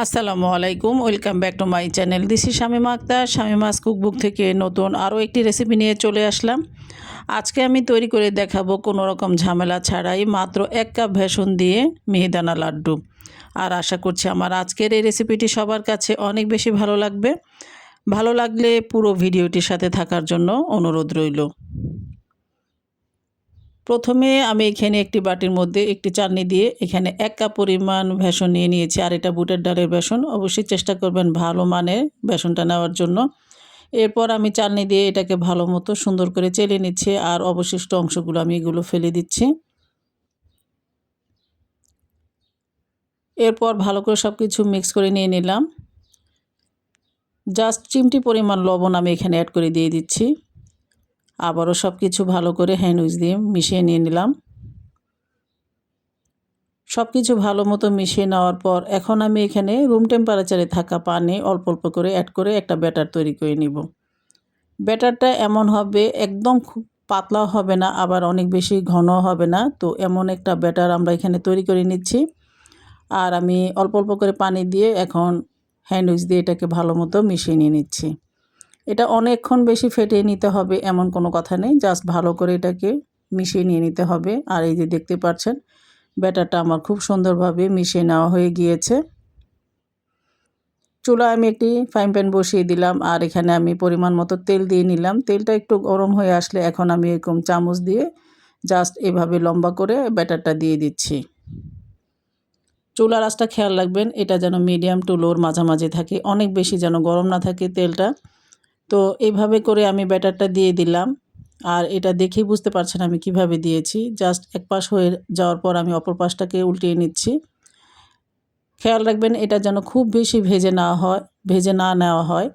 আসসালামু আলাইকুম, welcome back to my channel. This is Shamima Akter. Shamima's cookbook থেকে নতুন আরও একটি রেসিপি নিয়ে চলে আসলাম। আজকে আমি তৈরি করে দেখাবো কোনো রকম ঝামেলা ছাড়াই মাত্র এক কাপ ভেষণ দিয়ে মিহিদানা লাড্ডু। আর আশা করছি আমার আজকের এই রেসিপিটি সবার কাছে অনেক বেশি ভালো লাগবে। ভালো লাগলে পুরো ভিডিওটির সাথে থাকার জন্য অনুরোধ রইল। প্রথমে আমি এখানে একটি বাটির মধ্যে একটি চাটনি দিয়ে এখানে এক কাপ পরিমাণ বেসন নিয়ে নিয়েছি, আর এটা বুটের ডালের বেসন। অবশ্যই চেষ্টা করবেন ভালো মানের বেসনটা নেওয়ার জন্য। এরপর আমি চাটনি দিয়ে এটাকে ভালো মতো সুন্দর করে চেলে নিচ্ছি, আর অবশিষ্ট অংশগুলো আমি এগুলো ফেলে দিচ্ছি। এরপর ভালো করে সব কিছু মিক্স করে নিয়ে নিলাম। জাস্ট চিমটি পরিমাণ লবণ আমি এখানে অ্যাড করে দিয়ে দিচ্ছি। আবারও সব কিছু ভালো করে হ্যান্ড উইচ দিয়ে মিশিয়ে নিয়ে নিলাম। সব কিছু ভালো মতো মিশিয়ে নেওয়ার পর এখন আমি এখানে রুম টেম্পারেচারে থাকা পানি অল্প অল্প করে অ্যাড করে একটা ব্যাটার তৈরি করে নিব। ব্যাটারটা এমন হবে, একদম খুব পাতলাও হবে না, আবার অনেক বেশি ঘন হবে না। তো এমন একটা ব্যাটার আমরা এখানে তৈরি করে নিচ্ছি। আর আমি অল্প অল্প করে পানি দিয়ে এখন হ্যান্ড উইচ দিয়ে এটাকে ভালো মতো মিশিয়ে নিয়ে নিচ্ছি। এটা অনেকক্ষণ বেশি ফেটিয়ে নিতে হবে এমন কোনো কথা নেই। জাস্ট ভালো করে এটাকে মিশিয়ে নিয়ে নিতে হবে। আর এই যে দেখতে পাচ্ছেন, ব্যাটারটা আমার খুব সুন্দরভাবে মিশিয়ে নেওয়া হয়ে গিয়েছে। চুলায় আমি একটি ফ্রাইং প্যান বসিয়ে দিলাম আর এখানে আমি পরিমাণ মতো তেল দিয়ে নিলাম। তেলটা একটু গরম হয়ে আসলে এখন আমি এরকম চামচ দিয়ে জাস্ট এভাবে লম্বা করে ব্যাটারটা দিয়ে দিচ্ছি। চুলার আঁচটা খেয়াল রাখবেন, এটা যেন মিডিয়াম টু লোর মাঝামাঝি থাকে। অনেক বেশি যেন গরম না থাকে তেলটা। তো এইভাবে করে আমি ব্যাটারটা দিয়ে দিলাম। আর এটা দেখেই বুঝতে পারছেন আমি কীভাবে দিয়েছি। জাস্ট এক পাশ হয়ে যাওয়ার পর আমি অপর পাশটাকে উল্টিয়ে নিচ্ছি। খেয়াল রাখবেন, এটা যেন খুব বেশি ভেজে না হয়, ভেজে না নেওয়া হয়।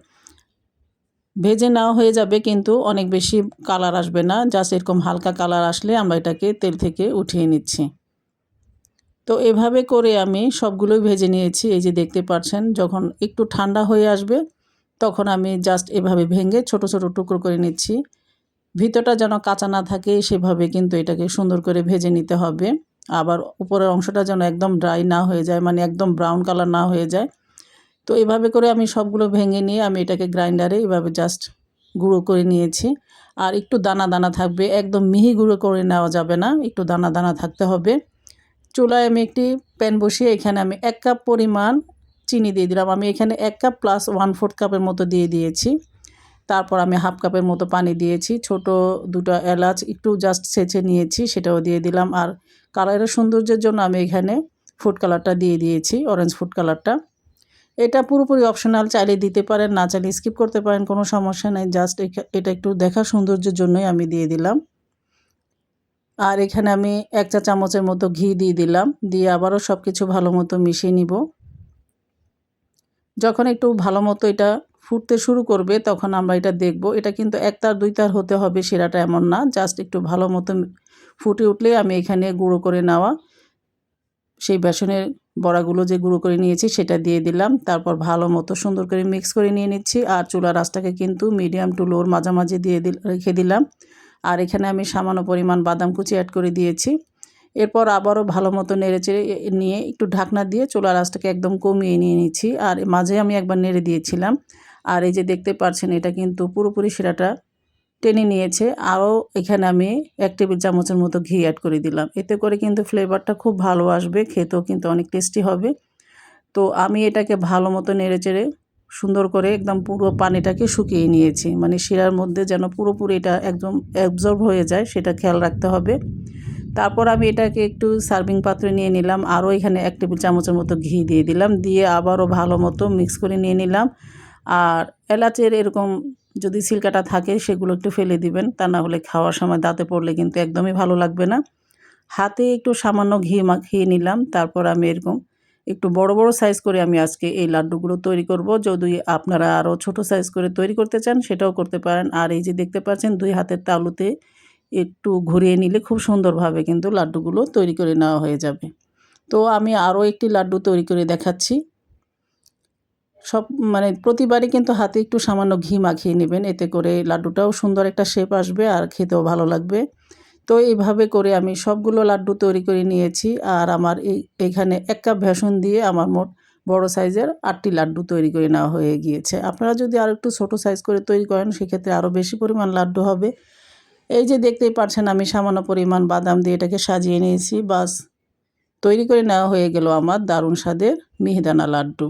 ভেজে নেওয়া হয়ে যাবে কিন্তু অনেক বেশি কালার আসবে না। জাস্ট এরকম হালকা কালার আসলে আমরা এটাকে তেল থেকে উঠিয়ে নিচ্ছি। তো এভাবে করে আমি সবগুলোই ভেজে নিয়েছি। এই যে দেখতে পাচ্ছেন, যখন একটু ঠান্ডা হয়ে আসবে তখন আমি জাস্ট এভাবে ভেঙে ছোট ছোট টুকরো করে নিচ্ছি। ভিতরটা যেন কাঁচা না থাকে সেভাবে কিন্তু এটাকে সুন্দর করে ভেজে নিতে হবে। আবার উপরের অংশটা যেন একদম ড্রাই না হয়ে যায় মানে একদম ব্রাউন কালার না হয়ে যায়। তো এভাবে করে আমি সবগুলো ভেঙে নিয়ে আমি এটাকে গ্রাইন্ডারে এভাবে জাস্ট গুঁড়ো করে নিয়েছি। আর একটু দানা দানা থাকবে, একদম মিহি গুঁড়ো করে নেওয়া যাবে না, একটু দানা দানা থাকতে হবে। চুলায় আমি একটি প্যান বসিয়ে এখানে আমি এক কাপ পরিমাণ চিনি দিয়ে দিলাম। আমি এখানে এক কাপ প্লাস ওয়ান ফোর্থ কাপের মতো দিয়ে দিয়েছি। তারপর আমি হাফ কাপের মতো পানি দিয়েছি। ছোট দুটো এলাচ একটু জাস্ট সেচে নিয়েছি, সেটাও দিয়ে দিলাম। আর কালারের সৌন্দর্যের জন্য আমি এখানে ফুড কালারটা দিয়ে দিয়েছি অরেঞ্জ ফুড কালারটা এটা পুরোপুরি অপশনাল চাইলে দিতে পারেন, না চাইলে স্কিপ করতে পারেন, কোনো সমস্যা নেই। জাস্ট এটা একটু দেখা সৌন্দর্যের জন্যই আমি দিয়ে দিলাম। আর এখানে আমি এক চা চামচের মতো ঘি দিয়ে দিলাম। দিয়ে আবারও সব কিছু ভালো মতো মিশিয়ে নিব। যখন একটু ভালো মতো এটা ফুটতে শুরু করবে, তখন আমরা এটা দেখব। এটা কিন্তু এক তার দুই তার হতে হবে সেরাটা এমন না। জাস্ট একটু ভালো মতো ফুটে উঠলে আমি এখানে গুঁড়ো করে নেওয়া, সেই বেসনের বড়াগুলো যে গুঁড়ো করে নিয়েছি সেটা দিয়ে দিলাম। তারপর ভালো মতো সুন্দর করে মিক্স করে নিয়ে নিচ্ছি আর চুলা রাসটাকে কিন্তু মিডিয়াম টু লোর মাঝামাঝি দিয়ে দিল, রেখে দিলাম। আর এখানে আমি সামান্য পরিমাণ বাদাম কুচি অ্যাড করে দিয়েছি। এরপর আবারও ভালো মতো নেড়ে চেড়ে নিয়ে একটু ঢাকনা দিয়ে চোলা রাসটাকে একদম কমিয়ে নিয়ে নিচ্ছি। আর মাঝে আমি একবার নেড়ে দিয়েছিলাম। আর এই যে দেখতে পাচ্ছেন, এটা কিন্তু পুরোপুরি শিরাটা টেনে নিয়েছে। আরও এখানে আমি এক টেবিল চামচের মতো ঘি অ্যাড করে দিলাম। এতে করে কিন্তু ফ্লেভারটা খুব ভালো আসবে, খেতেও কিন্তু অনেক টেস্টি হবে। তো আমি এটাকে ভালো মতো নেড়ে চেড়ে সুন্দর করে একদম পুরো পানিটাকে শুকিয়ে নিয়েছি। মানে শিরার মধ্যে যেন পুরোপুরি এটা একদম অ্যাবজর্ব হয়ে যায়, সেটা খেয়াল রাখতে হবে। তারপর আমি এটাকে একটু সার্ভিং পাত্রে নিয়ে নিলাম। আরও এখানে এক টেবিল চামচের মতো ঘি দিয়ে দিলাম। দিয়ে আবারও ভালো মতো মিক্স করে নিয়ে নিলাম। আর এলাচের এরকম যদি সিলকাটা থাকে, সেগুলো একটু ফেলে দিবেন। তা না হলে খাওয়ার সময় দাঁতে পড়লে কিন্তু একদমই ভালো লাগবে না। হাতে একটু সামান্য ঘি মাখিয়ে নিলাম। তারপর আমি এরকম একটু বড় বড় সাইজ করে আমি আজকে এই লাড্ডুগুলো তৈরি করব। যদি আপনারা আরও ছোট সাইজ করে তৈরি করতে চান, সেটাও করতে পারেন। আর এই যে দেখতে পাচ্ছেন, দুই হাতের তালুতে একটু ঘুরিয়ে নিলে খুব সুন্দরভাবে কিন্তু লাড্ডুগুলো তৈরি করে নেওয়া হয়ে যাবে। তো আমি আরও একটি লাড্ডু তৈরি করে দেখাচ্ছি। সব মানে প্রতিবারই কিন্তু হাতে একটু সামান্য ঘি মাখিয়ে নেবেন, এতে করে লাড্ডুটাও সুন্দর একটা শেপ আসবে আর খেতেও ভালো লাগবে। তো এইভাবে করে আমি সবগুলো লাড্ডু তৈরি করে নিয়েছি আর আমার এই, এখানে এক কাপ ভেষণ দিয়ে আমার মোট বড় সাইজের আটটি লাড্ডু তৈরি করে নেওয়া হয়ে গিয়েছে। আপনারা যদি আর একটু ছোটো সাইজ করে তৈরি করেন, সেক্ষেত্রে আরও বেশি পরিমাণ লাড্ডু হবে। এই যে দেখতেই পাচ্ছেন আমি সামান্য পরিমাণ বাদাম দিয়ে এটাকে সাজিয়ে নিয়েছি। বাস, তৈরি করে নেওয়া হয়ে গেল আমার দারুণ স্বাদের মিহিদানা লাড্ডু।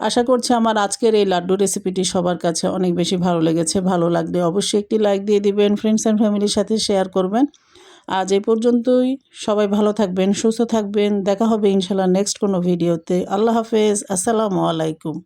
আশা করছি আমার আজকের এই লাড্ডু রেসিপিটি সবার কাছে অনেক বেশি ভালো লেগেছে। ভালো লাগলে অবশ্যই একটি লাইক দিয়ে দিবেন ফ্রেন্ডস অ্যান্ড ফ্যামিলির সাথে শেয়ার করবেন। আজ এই পর্যন্তই। সবাই ভালো থাকবেন, সুস্থ থাকবেন। দেখা হবে ইনশাল্লাহ নেক্সট কোনো ভিডিওতে আল্লাহ হাফেজ। আসসালামু আলাইকুম।